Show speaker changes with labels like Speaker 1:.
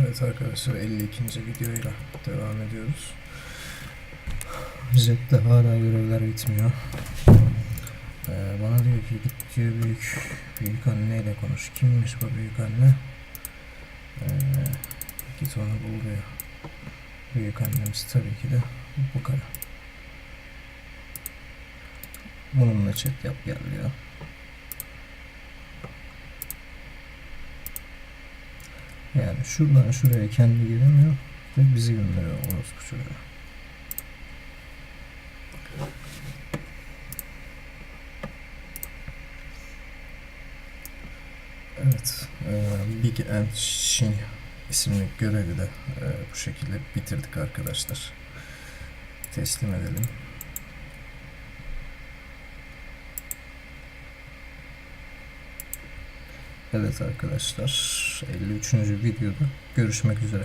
Speaker 1: Evet arkadaşlar 52. videoyla devam ediyoruz. Jet'te hala görevler bitmiyor. Ee, bana diyor ki git diyor büyük büyük anneyle konuş. Kimmiş bu büyük anne? Ee, git onu bul diyor. Büyük annemiz tabii ki de bu kara. Bununla chat yap gel diyor. Yani şuradan şuraya kendi gelemiyor ve bizi gönderiyor orospu çocuğu. Evet, e, Big and Shin isimli görevi de e, bu şekilde bitirdik arkadaşlar. Teslim edelim. Evet arkadaşlar, 53. videoda görüşmek üzere.